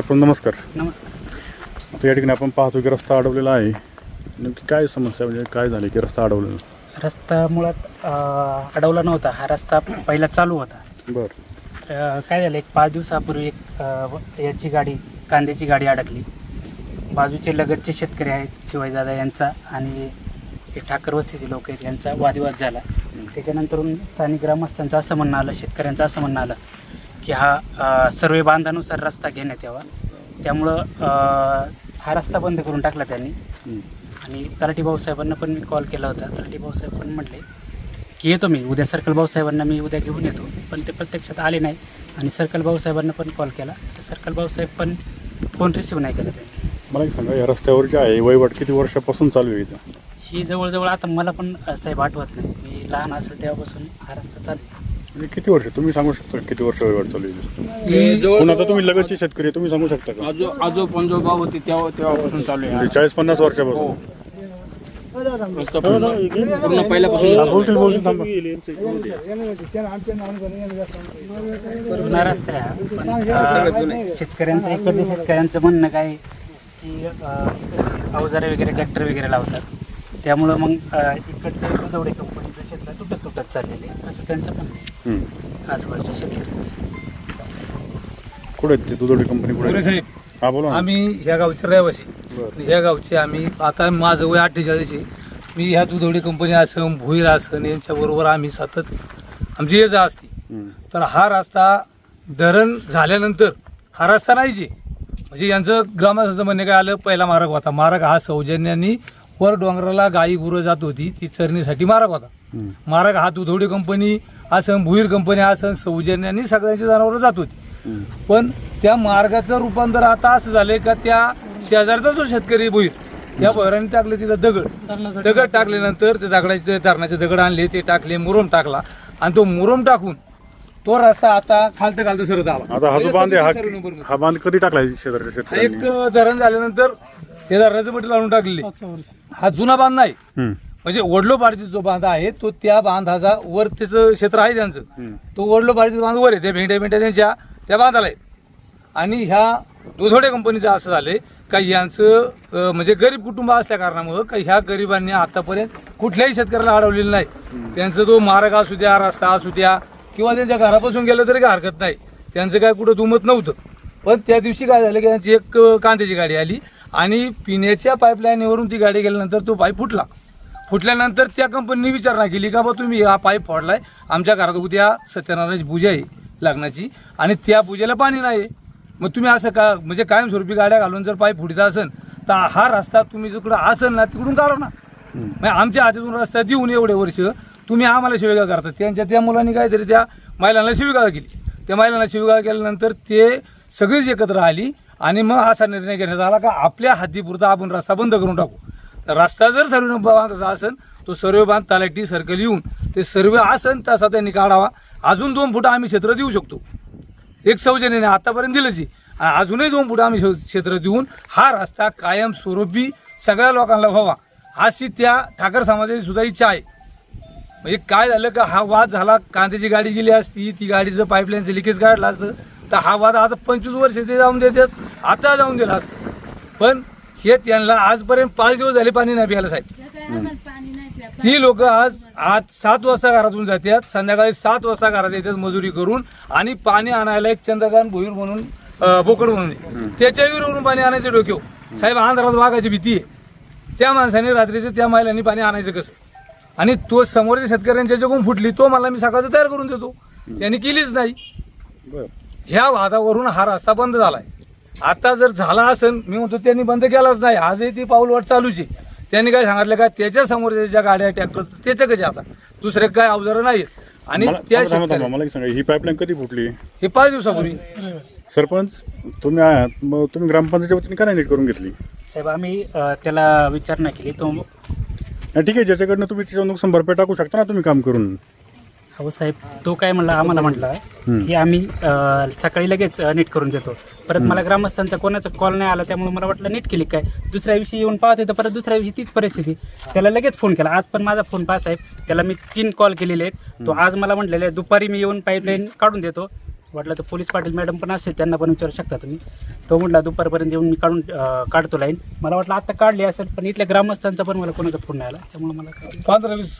सरपंच नमस्कार. नमस्कार. आता या ठिकाणी आपण पाहतो की रस्ता अडवलेला आहे. नेमकी काय समस्या म्हणजे काय झाली की रस्ता अडवलेला? रस्ता मुळात अ, अडवला नव्हता. हा रस्ता पहिला चालू होता. बरं. अ, काय झालं एक पाच दिवसापूर्वी एक अ, याची गाडी कांद्याची गाडी अडकली. बाजूचे लगतचे शेतकरी आहेत शिवाजीदादा यांचा आणि हे ठाकर वस्तीचे लोक आहेत यांचा वादविवाद झाला. त्याच्यानंतरून स्थानिक ग्रामस्थांचं असं म्हणणं आलं शेतकऱ्यांचं असं म्हणणं आलं की हा सर्वे बांधानुसार रस्ता घेण्यात यावा. त्यामुळं हा रस्ता बंद करून टाकला त्यांनी. आणि तलाठी भाऊसाहेबांना पण मी कॉल केला होता. तलाठी भाऊसाहेब पण म्हटले की येतो मी. उद्या सर्कल भाऊसाहेबांना मी उद्या घेऊन येतो. पण ते प्रत्यक्षात आले नाही. आणि सर्कल भाऊसाहेबांना पण कॉल केला. तर सर्कल भाऊसाहेब पण फोन रिसीव्ह नाही केला त्यांनी मला एक सांगा या रस्त्यावर जे आहे वहिवाट किती वर्षापासून चालू आहे इथं? ही जवळजवळ आता मला पण साहेब आठवत नाही. मी लहान असेल तेव्हापासून हा रस्ता चालू आहे. म्हणजे किती वर्ष? तुम्ही सांगू शकता का किती वर्ष वहिवाट चालू आहे हे जवळ आता तुम्ही लगतचे शेतकरी आहे, तुम्ही सांगू शकता का? आजो आजो पंजोबा होते तेव्हा तेव्हापासून चालू आहे. म्हणजे चाळीस पन्नास वर्षापासून. रस्ता पूर्ण. पूर्ण पहिल्यापासून हा. बोलतील बोलतील थांबा. जुना रस्ता आहे हा. पण, अ, शेतकऱ्यांचं इकडच्या शेतकऱ्यांचं म्हणणं काय आहे की अ, अवजारे वगैरे ट्रॅक्टर वगैरे लावतात. त्यामुळं मग अ, इकडचं दुधवडे कंपनीचं तुटत चाललेले आहे. असं त्यांचं आहे हं. आजूबाजूच्या शेतकऱ्यांचं कुठे आहेत ते दुधोडी कंपनी कुठे मोरे आहे? साहेब हा बोला ना. आम्ही ह्या गावचे रहिवासी बरं. ह्या गावचे आम्ही आता माझं वय अठ्ठेचाळीस आहे मी ह्या दुधवडी कंपनी असं भुईर असं यांच्याबरोबर आम्ही सतत आमची ये जा असती हं. तर हा रस्ता धरण झाल्यानंतर हा रस्ता नाहीचे म्हणजे यांचं ग्रामस्थांचं म्हणणे काय आलं पहिला मार्ग होता मार्ग हा सौजन्यानी वर डोंगराला गाई गुरं जात होती ती चरणीसाठी मार्ग होता. मार्ग हा दुधवडी कंपनी असं भुईर कंपनी असं सौजन्यानी सगळ्यांची जनावरं जात होती. पण त्या मार्गाचं रूपांतर आता असं झालंय का त्या शेजारचा जो शेतकरी भुईर त्या भैराने टाकले तिथं दगड. दगड टाकल्यानंतर ते दगडाचे ते धरणाचे दगड आणले ते टाकले मुरुम टाकला. आणि तो मुरुम टाकून तो रस्ता आता खालतं खालतं सरत आला. आता हा जो बांध आहे सर्व नंबर हा हा बांध कधी टाकलाय शेजारच्या हा एक धरण झाल्यानंतर हे धरणाचं मटेरियल आणून टाकलेले हा जुना बांध नाही. म्हणजे वडलोपाडीचा जो बांध आहे तो त्या बांधाचा वर त्याचं क्षेत्र आहे त्यांचं. तो वडलोपाडीचा बांध वर आहे त्या भेंड्या भेंड्या त्यांच्या त्या बांधाला आहेत आणि ह्या दुधोडे कंपनीचं असं झालंय का यांचं म्हणजे गरीब कुटुंब असल्या कारणामुळं का ह्या गरिबांनी आतापर्यंत कुठल्याही शेतकऱ्याला अडवलेलं नाही. त्यांचं तो मार्ग असू द्या रस्ता असू द्या किंवा त्यांच्या घरापासून गेलं तरी काय हरकत नाही. त्यांचं काय कुठं दुमत नव्हतं. पण त्या दिवशी काय झालं की त्यांची एक कांद्याची गाडी आली. आणि पिण्याच्या पाईपलाईनवरून ती गाडी गेल्यानंतर तो पाईप फुटला. फुटल्यानंतर त्या कंपनीने विचारणा केली का बा तुम्ही हा पाईप फोडलाय? आमच्या घरात उद्या सत्यनारायणाची पूजा आहे लग्नाची आणि त्या पूजेला पाणी नाही मग तुम्ही असं का म्हणजे कायमस्वरूपी गाड्या घालून जर पाईप फुटीत असेल तर हा रस्ता तुम्ही जिकडं असेल ना तिकडून काढा ना. म्हणजे आमच्या हातातून रस्ता देऊन एवढे वर्ष तुम्ही आम्हाला शिवेगाळ करता. त्यांच्या त्या मुलांनी काहीतरी त्या महिलांना शिवेगाळ केली. त्या महिलांना शिवेगाळ केल्यानंतर ते सगळीच एकत्र आली आणि मग असा निर्णय घेण्यात आला का आपल्या हद्दीपुरता आपण रस्ता बंद करून टाकू. रस्ता जर सर्व बांधायचा असेल तो सर्व बांध तलाठी सर्कल येऊन ते सर्व आसन तसा त्यांनी काढावा. अजून दोन फुटं आम्ही क्षेत्र देऊ शकतो. एक सौजन्याने आतापर्यंत दिलंच आहे. आणि अजूनही दोन फुटं आम्ही क्षेत्र देऊन हा रस्ता कायमस्वरूपी सगळ्या लोकांना व्हावा. अशी त्या ठाकर समाजाची सुद्धा इच्छा आहे. म्हणजे काय झालं का हा वाद झाला कांद्याची गाडी गेली असती ती गाडीचं पाईपलाईनचं लिकेज काढलं असतं. तर हा वाद आता पंचवीस वर्ष ते जाऊन देतात आता जाऊन दिला असतं. पण हे त्यांना आजपर्यंत पाच दिवस झाले पाणी नाही प्यायला साहेब. ती लोक आज आज सात वाजता घरातून जातात संध्याकाळी सात वाजता घरात येतात मजुरी करून आणि पाणी आणायला एक चंद्रकांत भोईर म्हणून बोकड म्हणून. त्याच्या विरोधून पाणी आणायचं डोक्यावर. साहेब अंधारात वाघाची भीती आहे. त्या माणसाने रात्रीचं त्या महिलांनी पाणी आणायचं कसं? आणि तो समोरच्या शेतकऱ्यांच्या जगून फुटली तो मला मी सकाळचं तयार करून देतो. त्यांनी केलीच नाही. बरं. ह्या वादावरून हा रस्ता बंद झालाय. आता जर झाला असेल मी म्हणतो त्यांनी बंद केलाच नाही. आजही ती पाऊलवाट चालूच आहे. त्यांनी काय सांगितलं का त्याच्यासमोर ज्या गाड्या ट्रॅक्टर त्याच्या कसे आता? दुसरे काय अवजारं नाहीत आणि मला त्या थांबा, थांबा, थांबा. शेतकऱ्या मला एक सांगा ही पाईपलाईन कधी फुटली? हे पाच दिवसापूर्वी. सरपंच तुम्ही आहात. मग तुम्ही ग्रामपंचायतच्या वतीने काय नीट करून घेतली? साहेब आम्ही अ, त्याला विचारणा केली. तो नाही ठीक आहे. ज्याच्याकडनं तुम्ही त्याच्यावर नुकसान भरपाई टाकू शकता ना तुम्ही काम करून. हो साहेब तो काय म्हणला आम्हाला म्हटला की आम्ही अ, सकाळी लगेच अ, नीट करून देतो. परत मला ग्रामस्थांचा कोणाचा कॉल नाही आला त्यामुळे मला वाटलं नीट केली काय? दुसऱ्या दिवशी येऊन पाहत होतं परत दुसऱ्या दिवशी तीच परिस्थिती. त्याला लगेच फोन केला. आज पण माझा फोन पाहा साहेब त्याला मी तीन कॉल केलेले आहेत. तो आज मला म्हटलेला आहे दुपारी मी येऊन पाईपलाईन काढून देतो. वाटलं तर पोलीस पाटील मॅडम पण असतील त्यांना पण विचारू शकता तुम्ही. तो म्हटला दुपारपर्यंत येऊन मी काढून काढतो लाईन मला वाटलं आता काढली असेल पण इथल्या ग्रामस्थांचा पण मला कोणाचा फोन नाही आला त्यामुळे मला पंधरा वीस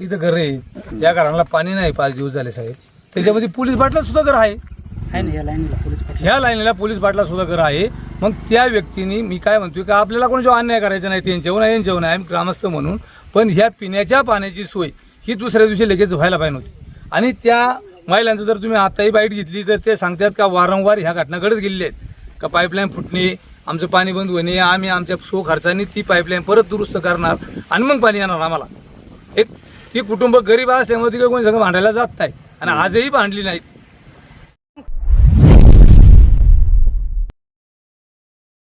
इथं घर आहेत या घराला पाणी नाही पाच दिवस झाले साहेब. त्याच्यामध्ये पोलीस बाटला सुद्धा घर आहे. आहे ना या लाईनला पोलीस पाटील. ह्या लाईनीला पोलीस बाटला सुद्धा घर आहे. मग त्या व्यक्तीने मी काय म्हणतोय का आपल्याला कोणाच्या अन्याय करायचा नाही त्यांच्यावर नाही यांच्यावर नाही. आम्ही ग्रामस्थ म्हणून. पण ह्या पिण्याच्या पाण्याची सोय ही दुसऱ्या दिवशी लगेच व्हायला पाहिजे होती. आणि त्या महिलांचं जर तुम्ही आताही बाईट घेतली तर ते सांगतात का वारंवार ह्या घटना घडत गेलेल्या आहेत. का पाईपलाईन फुटणे आमचं पाणी बंद होणे आम्ही आमच्या सो खर्चाने ती पाईपलाईन परत दुरुस्त करणार आणि मग पाणी येणार आम्हाला. एक ती कुटुंब गरीब असल्यामुळे तिकडे कोणी सगळं भांडायला जात नाही आणि आजही भांडली नाहीत.